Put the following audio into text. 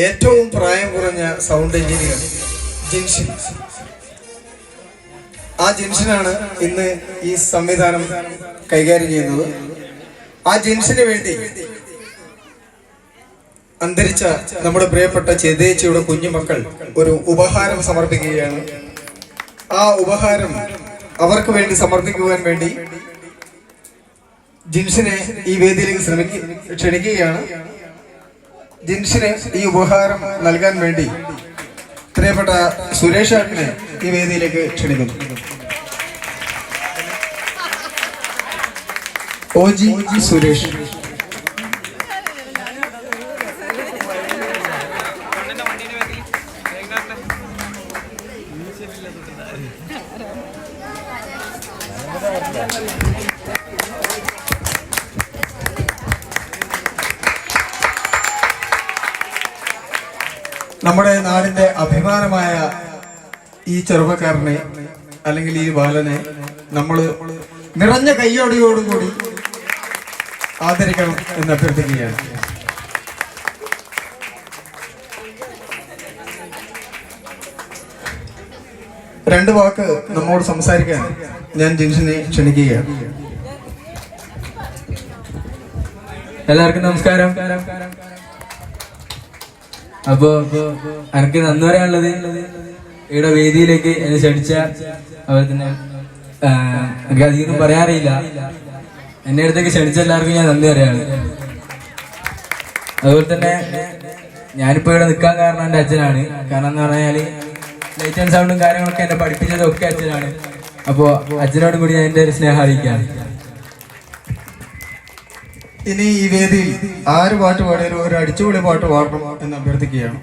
ഏറ്റവും പ്രായം കുറഞ്ഞ സൗണ്ട് എഞ്ചിനീയർ ജിൻഷിൻ. ആ ജിൻഷിനാണ് ഇന്ന് ഈ സംവിധാനം കൈകാര്യം ചെയ്യുന്നത്. ആ ജിൻഷിന് വേണ്ടി അന്തരിച്ച നമ്മുടെ പ്രിയപ്പെട്ട ചേതേച്ചിയുടെ കുഞ്ഞുമക്കൾ ഒരു ഉപഹാരം സമർപ്പിക്കുകയാണ്. ആ ഉപഹാരം അവർക്ക് വേണ്ടി സമർപ്പിക്കുവാൻ വേണ്ടി ജിൻസിനെ ഈ വേദിയിലേക്ക് ശ്രമിക്കുക ക്ഷണിക്കുകയാണ്. ജിൻഷിന് ഈ ഉപഹാരം നൽകാൻ വേണ്ടി പ്രിയപ്പെട്ട സുരേഷ് ഏട്ടനെ ഈ വേദിയിലേക്ക് ക്ഷണിക്കുന്നു. O G Suresh. നമ്മുടെ നാടിന്റെ അഭിമാനമായ ഈ ചെറുപ്പക്കാരനെ അല്ലെങ്കിൽ ഈ ബാലനെ നമ്മൾ നിറഞ്ഞ കയ്യോടിയോടുകൂടി ആദരിക്കണം എന്ന് അഭ്യർത്ഥിക്കുകയാണ്. രണ്ട് വാക്ക് നമ്മോട് സംസാരിക്കാൻ ഞാൻ ജിൻഷിനെ ക്ഷണിക്കുകയാണ്. എല്ലാവർക്കും നമസ്കാരം. അപ്പോ എനിക്ക് നന്ദി പറയാനുള്ളത് ഇവിടെ വേദിയിലേക്ക് എന്നെ ക്ഷണിച്ച അതുപോലെ തന്നെ എനിക്ക് അധികം പറയാറിയില്ല എന്റെ അടുത്തേക്ക് ക്ഷണിച്ച എല്ലാവർക്കും ഞാൻ നന്ദി പറയാണ് അതുപോലെ തന്നെ ഞാനിപ്പോ ഇവിടെ നിൽക്കാൻ കാരണം എന്റെ അച്ഛനാണ്. കാരണം എന്ന് പറഞ്ഞാൽ ലൈറ്റ് ആൻഡ് സൗണ്ടും കാര്യങ്ങളൊക്കെ എന്നെ പഠിപ്പിച്ചതൊക്കെ അച്ഛനാണ്. അപ്പോ അച്ഛനോടും കൂടി ഞാൻ എന്റെ ഒരു സ്നേഹം അറിയിക്കുകയാണ്. ഇനി ഈ വേദിയിൽ ആര് പാട്ട് പാടിയാലും ഒരു അടിച്ചുപൊളി പാട്ട് പാടണം എന്ന് അഭ്യർത്ഥിക്കുകയാണ്.